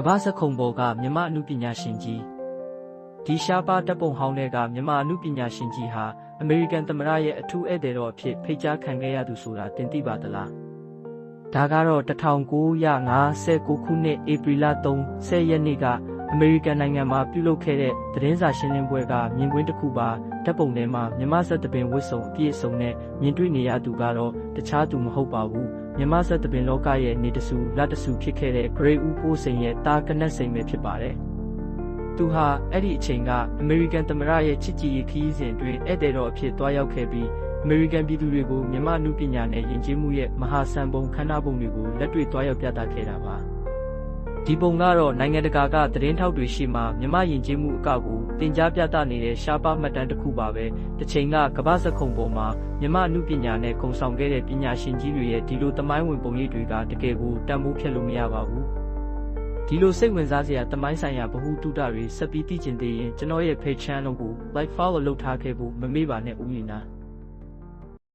ကမ္ဘာစက်ခုံပေါ်ကမြမအမှုပညာရှင်ကြီးဒီရှားပါတပ်ပုံဟောင်းတွေကမြမအမှုပညာရှင်ကြီးဟာအမေရိကန်သမ္မတရဲ့အထူးဧည့်သည်တော်အဖြစ်ဖိတ်ကြားခံခဲ့ရသူဆိုတာတင်သိပါသလားဒါကတော့1959ခုနှစ်ဧပြီလ3 10ရက်နေ့က အမေရိကန်နိုင်ငံမှာပြုလုပ်ခဲ့တဲ့သတင်းစာရှင်းလင်းပွဲကမြင်ကွင်းတစ်ခုပါတပ်ပုံထဲမှာမြမဆက်တပင်ဝစ်စုံအပြည့်အစုံနဲ့မြင်တွေ့နေရသူကတော့တခြားသူမဟုတ်ပါဘူးမြမဆက်တပင်လောကရဲ့နေတဆူလက်တဆူဖြစ်ခဲ့တဲ့ဂရေဦးပိုးစိန်ရဲ့တာကနက်စိန်ပဲဖြစ်ပါတယ်သူဟာအဲ့ဒီအချိန်ကအမေရိကန်သမ္မတရဲ့ချစ်ကြည်ရေးခရီးစဉ်အတွင်းဧည့်သည်တော်အဖြစ်တွားရောက်ခဲ့ပြီးအမေရိကန်ပြည်သူတွေကိုမြန်မာနုပညာနဲ့ယဉ်ကျေးမှုရဲ့မဟာစံပုံခန္ဓာပုံတွေကိုလက်တွေ့တွားရောက်ပြသခဲ့တာပါ ဒီပုံကတော့နိုင်ငံတကာကသတင်းထောက်တွေရှိမှမြမယဉ်ကျေးမှုအကောက်ကိုတင် जा ပြသနေတဲ့ရှားပါမှတ်တမ်းတစ်ခုပါပဲတစ်ချိန်ကကမ္ဘာစက်ခုံပေါ်မှာမြမနုပညာနဲ့ကုံဆောင်ခဲ့တဲ့ပညာရှင်ကြီးတွေရဲ့ဒီလိုသမိုင်းဝင်ပုံရိပ်တွေကတကယ်ကိုတန်ဖိုးဖြတ်လို့မရပါဘူးဒီလိုစိတ်ဝင်စားစရာတမိုင်းဆိုင်ရာဗဟုတုတတွေဆက်ပြီးသိကျင်သေးရင်ကျွန်တော်ရဲ့ page channel ကို like follow လုပ်ထားခဲ့ဖို့မမေ့ပါနဲ့ဦးလီနာ